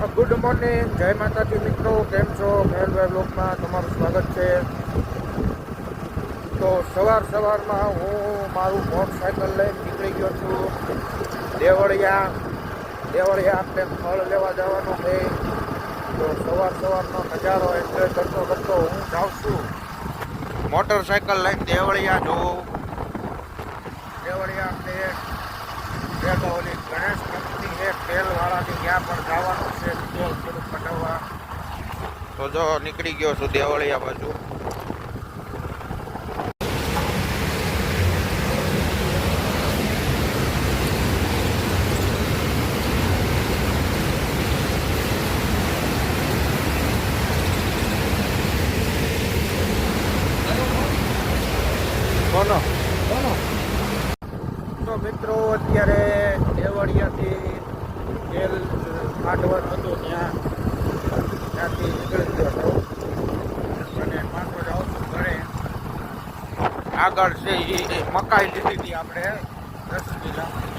Good morning. જય માતાજી મિત્રો. કેમ છો? મહેલભાઈ બ્લોકમાં તમારું સ્વાગત છે. તો સવાર સવારમાં હું મારું મોટરસાયકલ લઈને નીકળી ગયો છું. દેવળિયા. દેવળિયા આપણે ફળ લેવા જવાનો છે. તો સવાર સવારનો નજારો એન્જોય કરતો કરતો હું જાઉં છું. મોટરસાયકલ લઈને દેવળિયા જોઉં. દેવળિયા આપણે એક ઓલી ગણેશ કંપની એ તેલવાળાની ત્યાં પણ જવાનું છે તેલ થોડુંક કઢાવવા તો જો નીકળી ગયો છું દેવળિયા બાજુ. કોનો કોનો તો મિત્રો અત્યારે દેવળિયાથી તેલ કાઢવાનું હતું ત્યાં. ત્યાંથી નીકળી ગયો હતો. અને પાછો જાઉં ઘરે. આગળ છે એ મકાઈ લીધી હતી આપણે. દસ છું.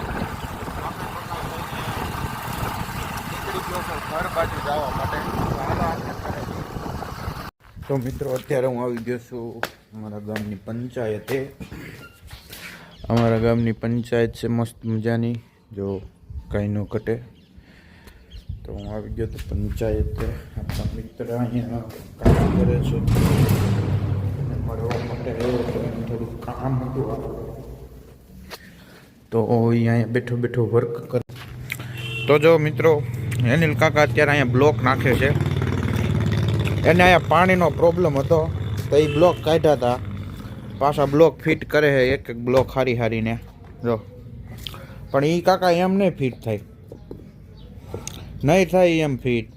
ઘર બાજુ જવા માટે. તો મિત્રો, અત્યારે હું આવી ગયો છું અમારા ગામની પંચાયતે. અમારા ગામની પંચાયત છે, મસ્ત મજાની. જો કાંઈ ન ઘટે. તો હું આવી ગયો તો પંચાયતે આપણા મિત્ર અહીંયા કામ કરે છે. મળવા માટે આવ્યો તો એમ થોડું કામ હતું તો અહીંયા બેઠો બેઠો વર્ક કરે. તો જો મિત્રો અનિલ કાકા અત્યારે અહીંયા બ્લોક નાખે છે. એને અહીંયા પાણીનો પ્રોબ્લેમ હતો, તો એ બ્લોક કાઢ્યા હતા. પાછા બ્લોક ફિટ કરે છે એક એક બ્લોક હારી હારીને. જો. પણ એ કાકા એમ નહીં ફિટ થાય. નહીં થાય એમ ફિટ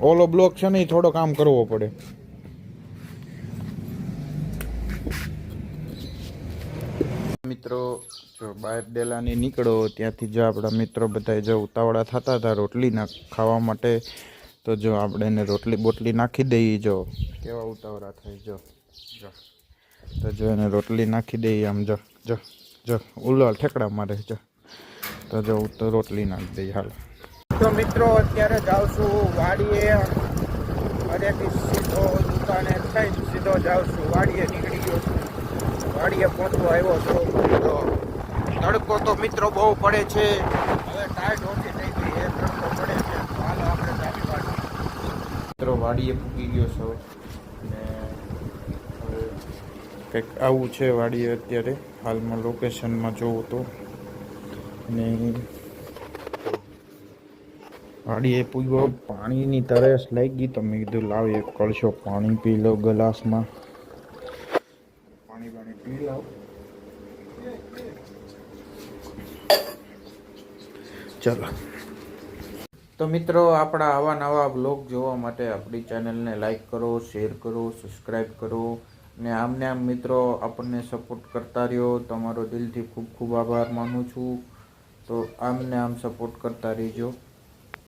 ઓલો બ્લોક છે ને થોડો કામ કરવો પડે. મિત્રો, જો બહાર ડેલાની નીકળો, ત્યાંથી જો આપણા મિત્રો બધા જો ઉતાવળા થતા હતા રોટલી ના ખાવા માટે, તો જો આપણે એને રોટલી બોટલી નાખી દઈએ, જો. કેવા ઉતાવળા થાય, જો. જો. તો જો એને રોટલી નાખી દઈએ, આમ જો જો જો. ઉલાળ ઠેકડા મારે, જો. તો જો તો રોટલી નાખી દઈએ હાલ. તો મિત્રો અત્યારે જાઉં છું વાડીએ. ઘરેથી સીધો દુકાને થઈ સીધો જાઉં છું વાડીએ નીકળી ગયો છું. વાડીએ પહોંચવા આવ્યો છું. તો તડકો તો મિત્રો બહુ પડે છે. હવે ટાઈટ ઓછી થઈ ગઈ એ તડકો પડે છે. હાલ આપણે જાવી વાડી મિત્રો વાડીએ પૂકી ગયો છો. ને કંઈક આવું છે વાડીએ અત્યારે. હાલમાં લોકેશનમાં જોવું તો. ને વાડીએ પૂગ્યો પાણીની તરસ લાગી તો મેં કીધું, લાવ એક કળશો પાણી પી લો ગ્લાસમાં. પાણી પાણી પી લો ચલો. તો મિત્રો, આપણા આવા નવા બ્લોગ જોવા માટે આપણી ચેનલને લાઈક કરો, શેર કરો, સબસ્ક્રાઈબ કરો. ને આમને આમ મિત્રો, આપણને સપોર્ટ કરતા રહ્યો. તમારો દિલથી ખૂબ ખૂબ આભાર માનું છું. તો આમને આમ સપોર્ટ કરતા રહેજો.